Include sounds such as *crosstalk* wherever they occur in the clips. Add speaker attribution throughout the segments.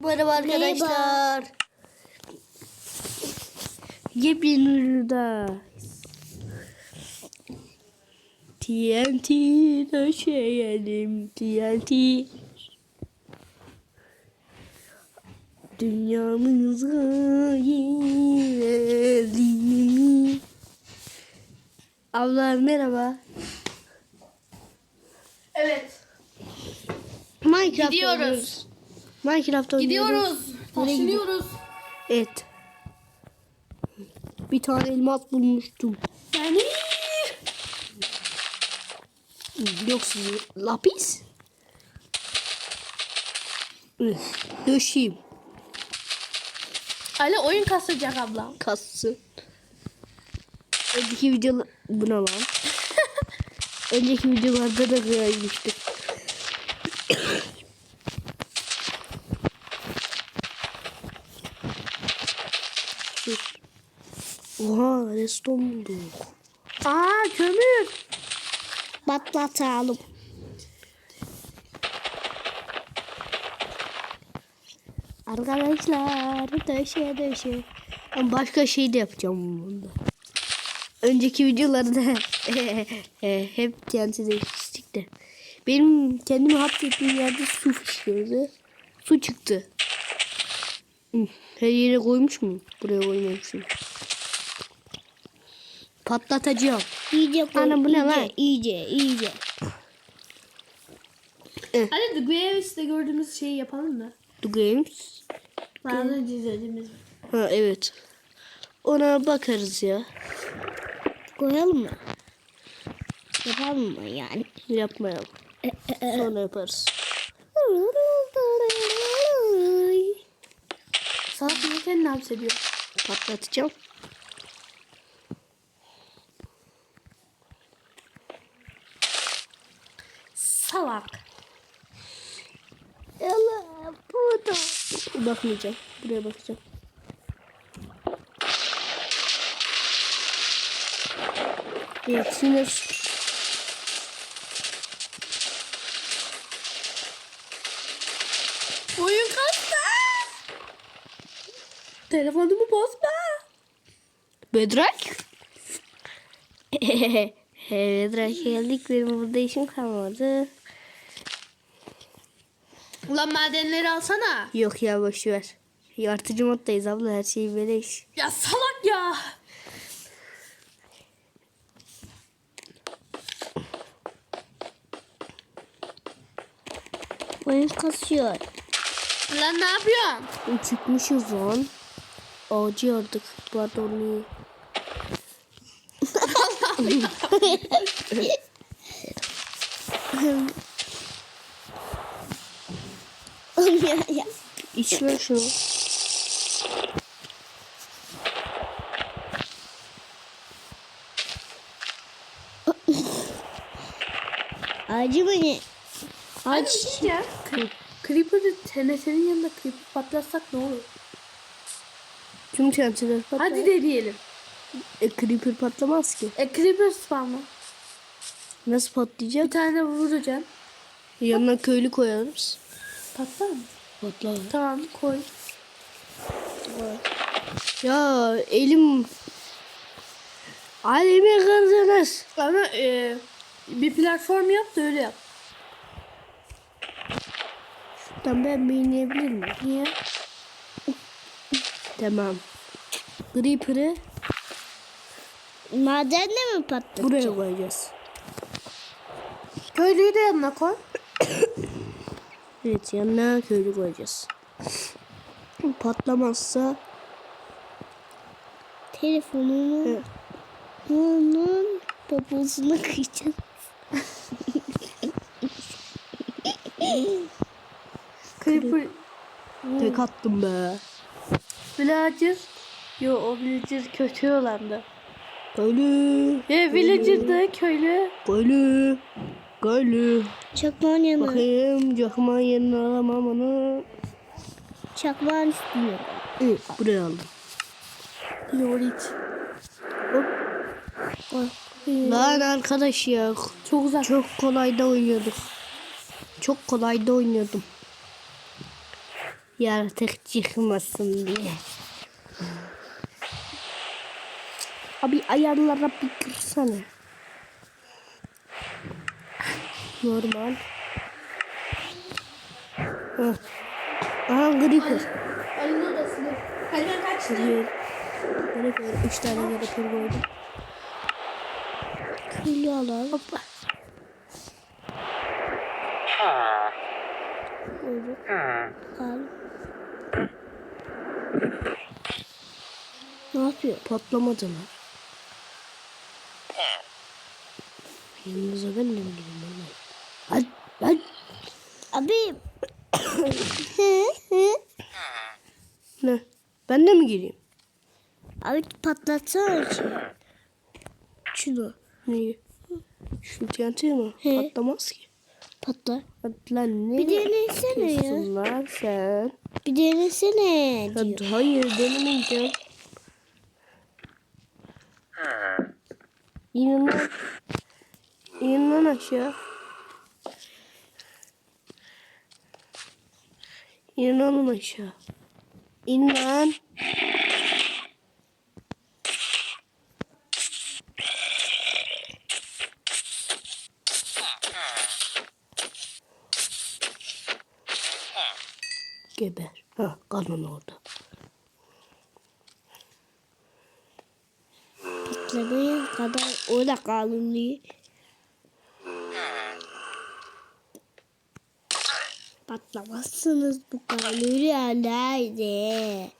Speaker 1: Merhaba arkadaşlar. Yepyeni videoda TNT döşeyelim TNT Dünyamıza yiyelim Abla merhaba.
Speaker 2: Evet.
Speaker 1: Minecraft
Speaker 2: Gidiyoruz.
Speaker 1: oynuyoruz. Minecraft oynuyoruz.
Speaker 2: Gidiyoruz. Taşınıyoruz.
Speaker 1: Evet. Bir tane elmas bulmuştum.
Speaker 2: Yani
Speaker 1: Yoksa lapis. Üh, Döşeyim.
Speaker 2: Ali oyun kasacak ablam.
Speaker 1: Kassın. Önceki video buna lan. *laughs* Önceki videolarda da kıyaymıştık. *laughs* Oha reston bulduk.
Speaker 2: Aa kömür.
Speaker 1: Patlatalım. Arkadaşlar döşe döşe. Ben başka şey de yapacağım bunda. Önceki videolarda *laughs* hep kendisi değiştik de. Benim kendimi hapsettiğim yerde su fışkırdı. Su çıktı. Her yere koymuş mu? Buraya koymamışım. Patlatacağım.
Speaker 3: İyice koy.
Speaker 1: Ana, bu ne
Speaker 3: iyice,
Speaker 1: lan?
Speaker 3: iyice, iyice.
Speaker 2: Hadi The Graves'te gördüğümüz şeyi yapalım mı?
Speaker 1: The Games.
Speaker 2: Az önce izlediğimiz.
Speaker 1: Ha evet. Ona bakarız ya.
Speaker 3: Koyalım mı? Yapalım mı yani?
Speaker 1: Yapmayalım. Sonra yaparız.
Speaker 2: Salak niye kendini hapsediyor?
Speaker 1: Patlatacağım.
Speaker 2: Salak.
Speaker 1: Allah burada. Bakmayacağım. Buraya bakacağım. Evet sinir.
Speaker 2: Oyun kastı. Telefonumu bozma.
Speaker 1: Bedrak. *laughs* Bedrak geldik. Benim burada işim kalmadı.
Speaker 2: Ulan madenleri alsana.
Speaker 1: Yok ya boşver. Yartıcı moddayız abla her şey beleş.
Speaker 2: Ya salak ya.
Speaker 3: Oyun kasıyor.
Speaker 2: Lan ne yapıyorsun?
Speaker 1: Çıkmışız lan. Ağacı yardık. Pardon iyi. *laughs* *laughs*
Speaker 3: ya, ya.
Speaker 1: İç ver şunu.
Speaker 3: Acı mı ne?
Speaker 2: Bir şey. Creeper'ı TNT'nin yanında Creeper patlatsak ne olur?
Speaker 1: Tüm çantalar patlar.
Speaker 2: Hadi de diyelim.
Speaker 1: E, creeper patlamaz ki.
Speaker 2: E Creeper spawnla.
Speaker 1: Nasıl patlayacak?
Speaker 2: Bir tane vuracaksın.
Speaker 1: Yanına köylü koyarız.
Speaker 2: Patlar mı?
Speaker 1: Patlar.
Speaker 2: Tamam koy.
Speaker 1: Ya elim... Alemi kırdınız.
Speaker 2: Ama e, bir platform yap da öyle yap.
Speaker 1: Şuradan ben beğenebilir miyim?
Speaker 2: Niye?
Speaker 1: Tamam. Creeper'ı
Speaker 3: Madenle mi patladı?
Speaker 1: buraya koyacağız.
Speaker 2: Köylüyü de yanına koy.
Speaker 1: Evet yanına köylü koyacağız. Patlamazsa
Speaker 3: Telefonumu
Speaker 1: Evet.
Speaker 3: onun poposuna kıyacağım.
Speaker 2: Creeper
Speaker 1: tek attım be.
Speaker 2: villager. Yo o villager kötü olandı.
Speaker 1: Köylü.
Speaker 2: E villager de köylü.
Speaker 1: Köylü. Köylü.
Speaker 3: Çakmağın yanına.
Speaker 1: Bakayım cakma yerini alamam onu.
Speaker 3: Çakmağın üstüne.
Speaker 1: Hı, buraya aldım.
Speaker 2: Lorit.
Speaker 1: Hop. Lan arkadaş ya.
Speaker 2: Çok uzak.
Speaker 1: Çok kolay da oynuyorduk. Çok kolay da oynuyordum. Yaratık çıkmasın diye. Abi ayarlara bir kırsana. Normal. Hah. Aha Creeper.
Speaker 2: Ayın odasında. Hayvan kaçtı.
Speaker 1: Creeper. Üç tane Creeper koydum.
Speaker 3: Külü alalım.
Speaker 1: Hoppa.
Speaker 3: Koyduk. Al. Ne yapıyor?
Speaker 1: Patlamadı lan. Yanınıza ben de mi hadi.
Speaker 3: Abi.
Speaker 1: Ne? Ben de mi gireyim?
Speaker 3: Abi patlatsana şey. Şunu.
Speaker 1: Neyi? Şu TNT mi?
Speaker 3: He.
Speaker 1: Patlamaz ki.
Speaker 3: Patla.
Speaker 1: Hadi lan ne?
Speaker 3: Bir denesene ya.
Speaker 1: lan sen?
Speaker 3: Bir denesene diyor.
Speaker 1: Hayır denemeyeceğim. İnin lan. İnin lan İnin lan aşağı. İn lan. Geber. Ha, kalın orada.
Speaker 3: Patlamaya kadar orada kalın diye. Patlamazsınız bu kalori yerlerde.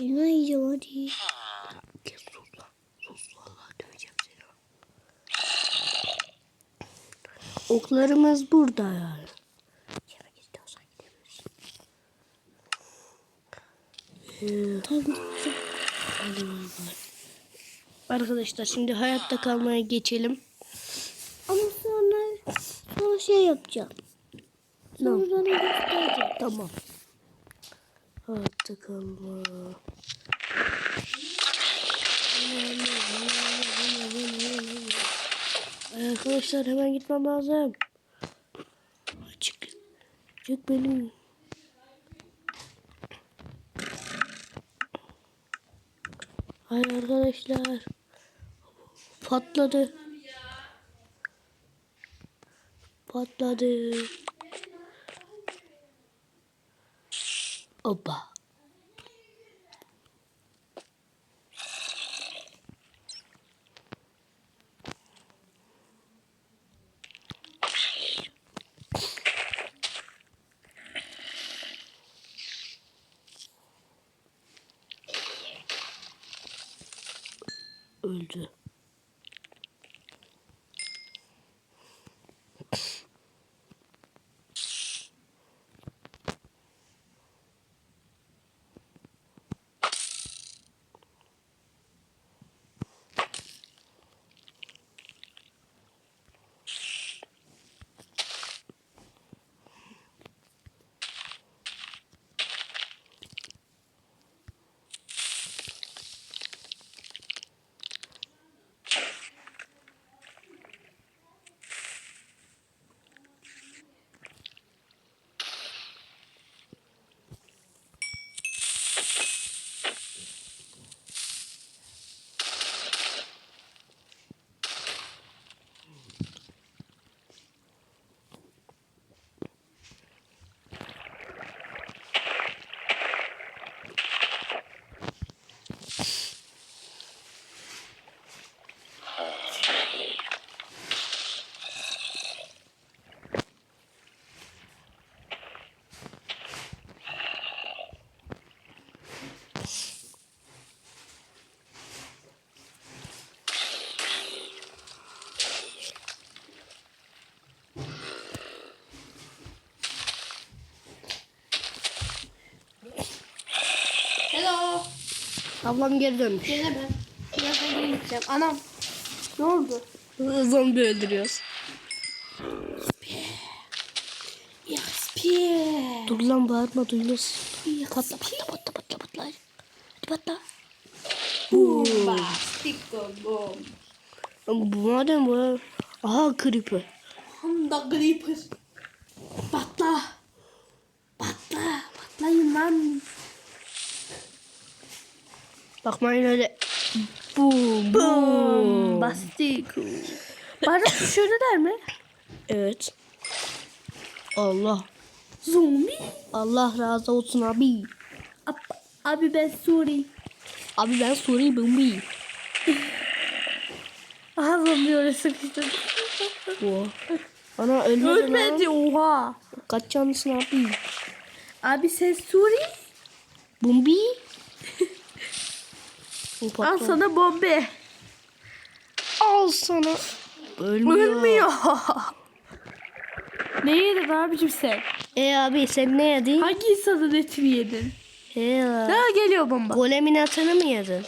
Speaker 3: Elma yiyeceğim hadi.
Speaker 1: Kes sus lan. Sus vallahi döveceğim seni. Oklarımız burada yani. Yemek istiyorsan gidebilirsin.
Speaker 3: Tamam.
Speaker 1: Arkadaşlar şimdi hayatta kalmaya geçelim.
Speaker 3: Ama sonra, sonra şey yapacağım. Sonra sana göstereceğim.
Speaker 1: Tamam. Hayatta kalma. Arkadaşlar hemen gitmem lazım. Açık. Açık benim. Ay arkadaşlar. Patladı. Patladı. Opa. Öldü. Ablam geri dönmüş.
Speaker 2: Gene ben. Birazdan geri gideceğim. Anam. Ne oldu?
Speaker 1: Zombi öldürüyoruz.
Speaker 2: Yaspiye.
Speaker 1: Dur lan bağırma duymasın. Patla patla patla patla patla. Hadi patla.
Speaker 2: Bumba. Bastikon bom.
Speaker 1: Bu madem bu. Aha creeper.
Speaker 2: Honda Creeper. Patla. Patla. Patlayın lan.
Speaker 1: Bakmayın öyle. Boom
Speaker 2: Boom. Bastikon. Bardak düşürdüler mi?
Speaker 1: Evet. Allah.
Speaker 2: Zombi.
Speaker 1: Allah razı olsun abi.
Speaker 2: Ab- Abi ben Suri.
Speaker 1: Abi ben Suri Bumbi. *laughs*
Speaker 2: Aha zombi oraya sıkıştı.
Speaker 1: Ana ölmedi lan.
Speaker 2: Ölmedi oha.
Speaker 1: Kaç canlısın abi?
Speaker 2: Abi sen Suri.
Speaker 1: Bumbi. Bu
Speaker 2: Al sana bombe.
Speaker 1: Al sana. Ölmüyor.
Speaker 2: Ölmüyor. ne yedin abicim sen?
Speaker 1: E abi sen ne yedin?
Speaker 2: Hangi insanın etini yedin?
Speaker 1: He ya.
Speaker 2: Ha geliyor bomba.
Speaker 1: Golemin atını mı yedin?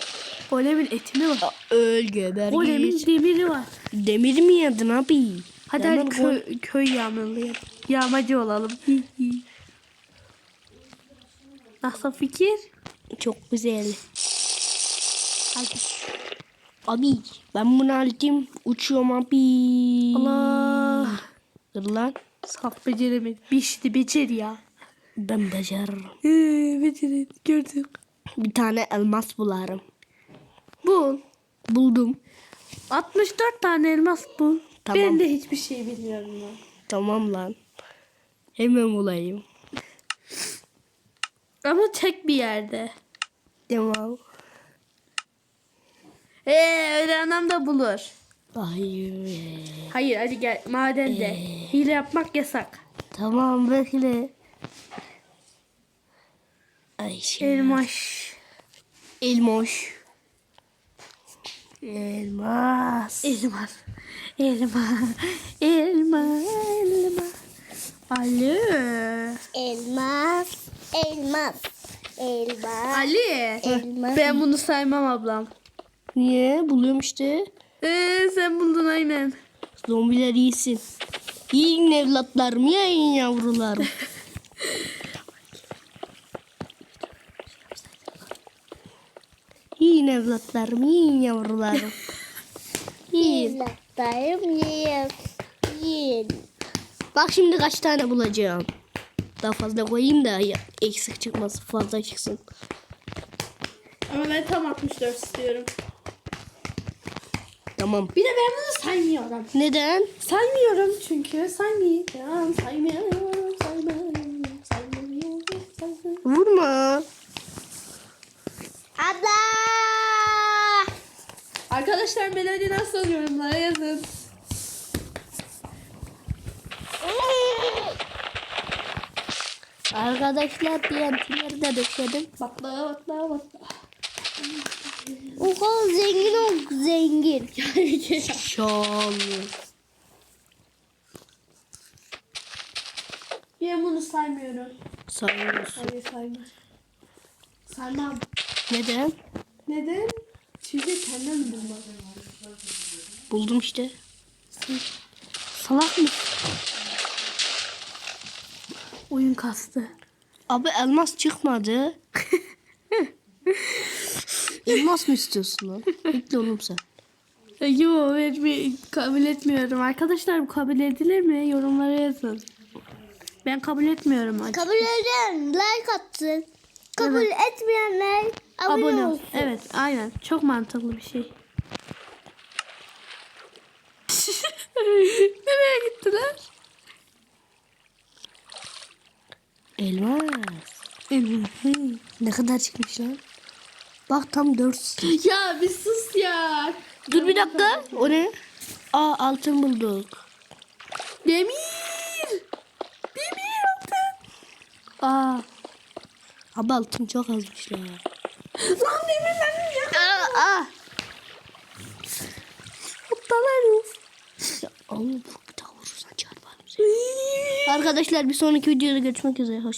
Speaker 2: Golemin eti mi var?
Speaker 1: Öl geber
Speaker 2: Golemin demiri var.
Speaker 1: Demir mi yedin abi?
Speaker 2: Hadi hadi köy, köy yağmalayalım. Yağmacı olalım. Nasıl fikir?
Speaker 1: Çok güzel.
Speaker 2: Hadi.
Speaker 1: Abi ben bunu aldım. Uçuyorum abi.
Speaker 2: Allah.
Speaker 1: Dur lan.
Speaker 2: Saf beceremedim. Bişti becer ya.
Speaker 1: Ben beceririm.
Speaker 2: Ee, becerin gördük.
Speaker 1: Bir tane elmas bularım.
Speaker 2: Bul.
Speaker 1: Buldum.
Speaker 2: 64 tane elmas bul.
Speaker 1: Tamam.
Speaker 2: Ben de hiçbir şey bilmiyorum ya.
Speaker 1: Tamam lan. Hemen bulayım.
Speaker 2: Ama tek bir yerde.
Speaker 1: Tamam.
Speaker 2: Ee öyle anam da bulur.
Speaker 1: Hayır.
Speaker 2: Hayır hadi gel madende. Hile yapmak yasak.
Speaker 1: Tamam bekle. Ay şey.
Speaker 2: Elmas.
Speaker 1: Elmoş. Elmas.
Speaker 2: Elmas. Elma. Elma. Elma. Alo.
Speaker 3: Elmas. Elmas. Elmas.
Speaker 2: Ali.
Speaker 3: Elmas.
Speaker 2: Ben bunu saymam ablam.
Speaker 1: Niye? Buluyorum işte.
Speaker 2: Ee, sen buldun aynen.
Speaker 1: Zombiler iyisin. Yiyin evlatlarım, yiyin yavrularım. *laughs* yiyin evlatlarım, yiyin yavrularım. *laughs* Yiyin.
Speaker 3: Evlatlarım yiyin. Yiyin.
Speaker 1: Bak şimdi kaç tane bulacağım. Daha fazla koyayım da ya, eksik çıkmasın, fazla çıksın.
Speaker 2: Ama ben tam 64 istiyorum.
Speaker 1: Tamam.
Speaker 2: Bir de ben bunu saymıyorum.
Speaker 1: Neden?
Speaker 2: Saymıyorum çünkü saymayacağım. Saymıyorum. Saymıyorum. Saymıyorum. Saymıyorum.
Speaker 1: Vurma.
Speaker 3: Abla.
Speaker 2: Arkadaşlar melodi nasıl yorumlara yazın.
Speaker 1: Arkadaşlar TNT'leri de dökelim.
Speaker 2: Bakla bakla bakla.
Speaker 3: O kadar zengin ol zengin.
Speaker 1: Şanlı.
Speaker 2: Ben bunu saymıyorum.
Speaker 1: Sayıyorsun.
Speaker 2: Hayır saymam. Saymam.
Speaker 1: Neden?
Speaker 2: Neden? Çünkü kendim bulmam.
Speaker 1: Buldum işte.
Speaker 2: Salak mı? Oyun kastı.
Speaker 1: Abi elmas çıkmadı. *laughs* elmas mı istiyorsun lan? Bekle oğlum sen.
Speaker 2: Yo verme, kabul etmiyorum. Arkadaşlar bu kabul edilir mi? Yorumlara yazın. Ben kabul etmiyorum. Acı.
Speaker 3: Kabul eden like atsın. Kabul etmeyenler abone,
Speaker 2: Abone ol.
Speaker 3: olsun.
Speaker 2: Evet aynen. Çok mantıklı bir şey. *laughs* Nereye gittiler?
Speaker 1: Elmas. Ne kadar çıkmış lan? Bak tam 400.
Speaker 2: ya bir sus ya.
Speaker 1: Dur bir dakika. O ne? Aa altın bulduk.
Speaker 2: Demir. Demir altın.
Speaker 1: Aa. Abi altın çok azmış ya.
Speaker 2: Lan demir benim ya.
Speaker 1: Aa. aa.
Speaker 2: Aptalarız.
Speaker 1: Ya, oğlum bir daha vurursan çarparım seni. Arkadaşlar bir sonraki videoda görüşmek üzere. Hoşça